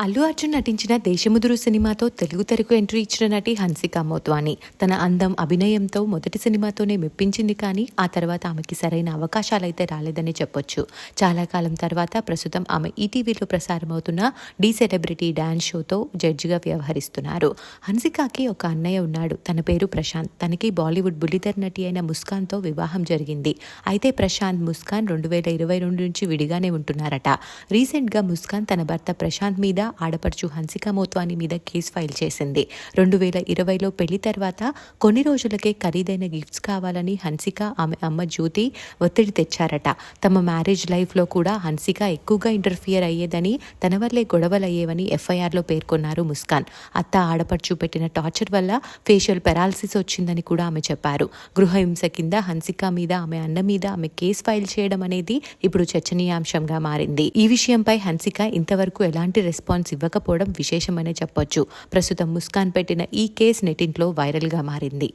అల్లు అర్జున్ నటించిన దేశముదురు సినిమాతో తెలుగు తెరకు ఎంట్రీ ఇచ్చిన నటి హన్సిక మోత్వాని. తన అందం అభినయంతో మొదటి సినిమాతోనే మెప్పించింది కానీ ఆ తర్వాత ఆమెకి సరైన అవకాశాలైతే రాలేదని చెప్పొచ్చు. చాలా కాలం తర్వాత ప్రస్తుతం ఆమె ఈటీవీలో ప్రసారమవుతున్న డీ సెలబ్రిటీ డాన్స్ షోతో జడ్జిగా వ్యవహరిస్తున్నారు. హన్సికాకి ఒక అన్నయ్య ఉన్నాడు. తన పేరు ప్రశాంత్. తనకి బాలీవుడ్ బుల్లితెర నటి అయిన ముస్కాన్తో వివాహం జరిగింది. అయితే ప్రశాంత్ ముస్కాన్ రెండు వేల ఇరవై రెండు నుంచి విడిగానే ఉంటున్నారట. రీసెంట్గా ముస్కాన్ తన భర్త ప్రశాంత్ మీద ఆడపడుచు హన్సిక మోత్వాని మీద కేసు ఫైల్ చేసింది. రెండు వేల ఇరవైలో పెళ్ళి తర్వాత కొన్ని రోజులకే ఖరీదైన గిఫ్ట్స్ కావాలని హన్సిక ఆమె అమ్మ జ్యోతి ఒత్తిడి తెచ్చారట. తమ మ్యారేజ్ లైఫ్లో కూడా హన్సిక ఎక్కువగా ఇంటర్ఫియర్ అయ్యేదని తన వల్లే గొడవలు అయ్యేవని ఎఫ్ఐఆర్లో పేర్కొన్నారు ముస్కాన్. అత్త ఆడపడుచు పెట్టిన టార్చర్ వల్ల ఫేషియల్ పెరాలసిస్ వచ్చిందని కూడా ఆమె చెప్పారు. గృహహింస కింద హన్సిక మీద ఆమె అన్న మీద ఆమె కేసు ఫైల్ చేయడం అనేది ఇప్పుడు చర్చనీయాంశంగా మారింది. ఈ విషయంపై హన్సిక ఇంతవరకు ఎలాంటి రెస్పాన్స్ ఇవ్వకపోవడం విశేషమనే చెప్పొచ్చు. ప్రస్తుతం ముస్కాన్ పెట్టిన ఈ కేసు నెటింట్లో వైరల్గా మారింది.